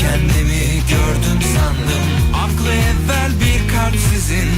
Kendimi gördüm sandım. Aklı evvel bir kalp sizin.